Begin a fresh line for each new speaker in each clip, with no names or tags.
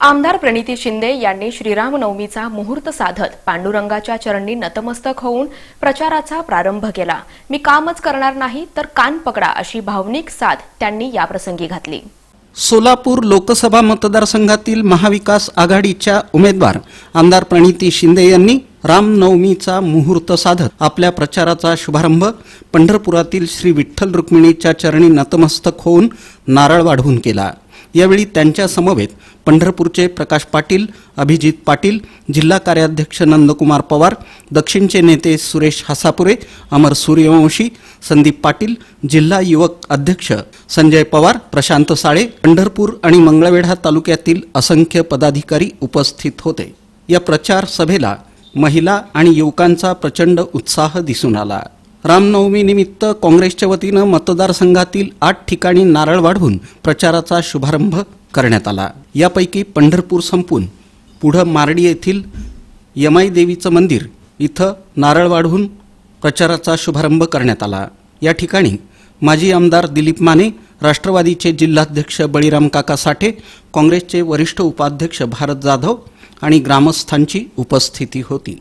आमदार प्रणिती शिंदे यांनी श्रीरामनवमीचा मुहूर्त साधत पांडुरंगाच्या चरणी नतमस्तक होऊन प्रचाराचा प्रारंभ केला. मी कामच करणार नाही तर कान पकडा अशी भावनिक साथ त्यांनी याप्रसंगी घातली.
सोलापूर लोकसभा मतदारसंघातील महाविकास आघाडीच्या उमेदवार आमदार प्रणिती शिंदे यांनी रामनवमीचा मुहूर्त साधत आपल्या प्रचाराचा शुभारंभ पंढरपुरातील श्री विठ्ठल रुक्मिणीच्या चरणी नतमस्तक होऊन नारळ वाढवून केला. यावेळी त्यांच्या समवेत पंढरपूरचे प्रकाश पाटील अभिजित पाटील जिल्हा कार्याध्यक्ष नंदकुमार पवार दक्षिणचे नेते सुरेश हसापुरे अमर सूर्यवंशी संदीप पाटील जिल्हा युवक अध्यक्ष संजय पवार प्रशांत साळे पंढरपूर आणि मंगळवेढा तालुक्यातील असंख्य पदाधिकारी उपस्थित होते. या प्रचार सभेला महिला आणि युवकांचा प्रचंड उत्साह दिसून आला. रामनवमीनिमित्त काँग्रेसच्या वतीनं मतदारसंघातील आठ ठिकाणी नारळ वाढवून प्रचाराचा शुभारंभ करण्यात आला. यापैकी पंढरपूर संपून पुढं मारडी येथील यमाई देवीचं मंदिर इथं नारळ वाढवून प्रचाराचा शुभारंभ करण्यात आला. या ठिकाणी माजी आमदार दिलीप माने राष्ट्रवादीचे जिल्हाध्यक्ष बळीराम काका साठे काँग्रेसचे वरिष्ठ उपाध्यक्ष भारत जाधव आणि ग्रामस्थांची उपस्थिती होती.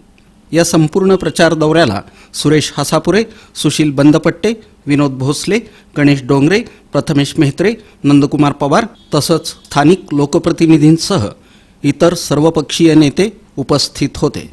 या संपूर्ण प्रचार दौऱ्याला सुरेश हसापुरे सुशील बंदपट्टे विनोद भोसले गणेश डोंगरे प्रथमेश मेहत्रे नंदकुमार पवार तसंच स्थानिक लोकप्रतिनिधींसह इतर सर्वपक्षीय नेते उपस्थित होते.